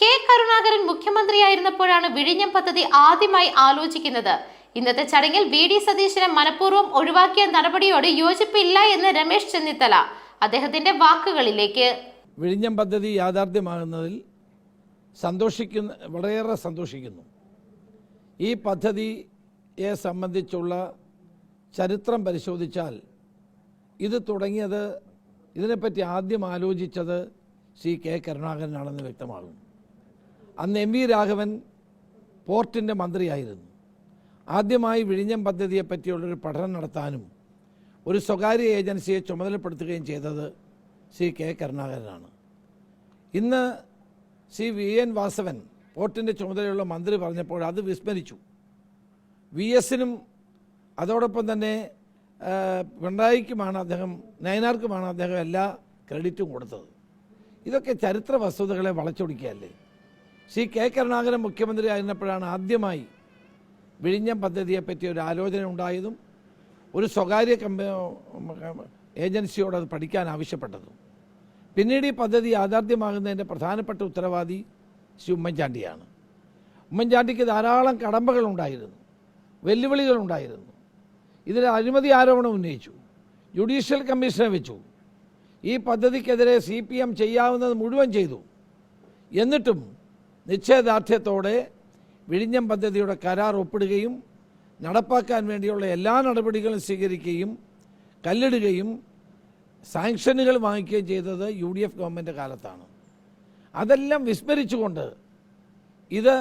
K Karunakaran മുഖ്യമന്ത്രിയായിരുന്നപ്പോഴാണ് വിഴിഞ്ഞം പദ്ധതി ആദ്യമായി ആലോചിക്കുന്നത്. ഇന്നത്തെ ചടങ്ങിൽ വി ഡി സതീശനെ മനഃപൂർവം ഒഴിവാക്കിയ നടപടിയോട് യോജിപ്പില്ല എന്ന് രമേശ് ചെന്നിത്തല അദ്ദേഹത്തിന്റെ വാക്കുകളിലേക്ക്. വിഴിഞ്ഞം പദ്ധതി യാഥാർത്ഥ്യമാകുന്നതിൽ സന്തോഷിക്കുന്ന വളരെയേറെ സന്തോഷിക്കുന്നു. ഈ പദ്ധതിയെ സംബന്ധിച്ചുള്ള ചരിത്രം പരിശോധിച്ചാൽ ഇത് തുടങ്ങിയത് ഇതിനെപ്പറ്റി ആദ്യം ആലോചിച്ചത് ശ്രീ കെ കരുണാകരനാണെന്ന് വ്യക്തമാകും അന്ന് എം വി രാഘവൻ പോർട്ടിന്റെ മന്ത്രിയായിരുന്നു. ആദ്യമായി വിഴിഞ്ഞം പദ്ധതിയെ പറ്റിയുള്ളൊരു പഠനം നടത്താനും ഒരു സ്വകാര്യ ഏജൻസിയെ ചുമതലപ്പെടുത്തുകയും ചെയ്തത് സി കെ കരുണാകരനാണ്. ഇന്ന് സി വി എൻ വാസവൻ പോർട്ടിന്റെ ചുമതലയുള്ള മന്ത്രി പറഞ്ഞപ്പോൾ അത് വിസ്മരിച്ചു. വി എസിനും അതോടൊപ്പം തന്നെ പിണറായിക്കുമാണ് അദ്ദേഹം നയനാർക്കുമാണ് അദ്ദേഹം എല്ലാ ക്രെഡിറ്റും കൊടുത്തത്. ഇതൊക്കെ ചരിത്ര വസ്തുതകളെ വളച്ചൊടിക്കുകയല്ലേ? ശ്രീ കെ കരുണാകരൻ മുഖ്യമന്ത്രി ആയിരുന്നപ്പോഴാണ് ആദ്യമായി വിഴിഞ്ഞം പദ്ധതിയെപ്പറ്റി ഒരു ആലോചന ഉണ്ടായതും ഒരു സ്വകാര്യ കമ്പ ഏജൻസിയോട് അത് പഠിക്കാൻ ആവശ്യപ്പെട്ടതും. പിന്നീട് ഈ പദ്ധതി യാഥാർത്ഥ്യമാകുന്നതിന്റെ പ്രധാനപ്പെട്ട ഉത്തരവാദി ശ്രീ ഉമ്മൻചാണ്ടിയാണ്. ഉമ്മൻചാണ്ടിക്ക് ധാരാളം കടമ്പകളുണ്ടായിരുന്നു വെല്ലുവിളികളുണ്ടായിരുന്നു ഇതിൽ അഴിമതി ആരോപണം ഉന്നയിച്ചു ജുഡീഷ്യൽ കമ്മീഷനെ വെച്ചു. ഈ പദ്ധതിക്കെതിരെ സി പി എം ചെയ്യാവുന്നത് മുഴുവൻ ചെയ്തു. എന്നിട്ടും നിശ്ചയദാർഢ്യത്തോടെ വിഴിഞ്ഞം പദ്ധതിയുടെ കരാർ ഒപ്പിടുകയും നടപ്പാക്കാൻ വേണ്ടിയുള്ള എല്ലാ നടപടികളും സ്വീകരിക്കുകയും കല്ലിടുകയും സാങ്ഷനുകൾ വാങ്ങിക്കുകയും ചെയ്തത് യു ഡി എഫ് ഗവൺമെന്റ് കാലത്താണ്. അതെല്ലാം വിസ്മരിച്ചുകൊണ്ട് ഇത്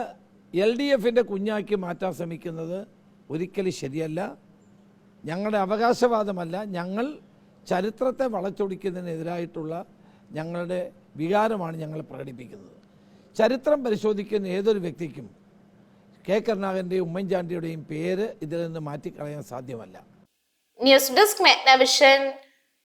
എൽ ഡി എഫിന്റെ കുഞ്ഞാക്കി മാറ്റാൻ ശ്രമിക്കുന്നത് ഒരിക്കലും ശരിയല്ല. ഞങ്ങളുടെ അവകാശവാദമല്ല. ഞങ്ങൾ ചരിത്രത്തെ വളച്ചൊടിക്കുന്നതിനെതിരായിട്ടുള്ള ഞങ്ങളുടെ വികാരമാണ് ഞങ്ങൾ പ്രകടിപ്പിക്കുന്നത്. ചരിത്രം പരിശോധിക്കുന്ന ഏതൊരു വ്യക്തിക്കും കെ കരുണാകരന്റെയും ഉമ്മൻചാണ്ടിയുടെയും പേര് ഇതിൽ നിന്ന് മാറ്റിക്കളയാൻ സാധ്യമല്ല. News desk മെഗ്നവിഷൻ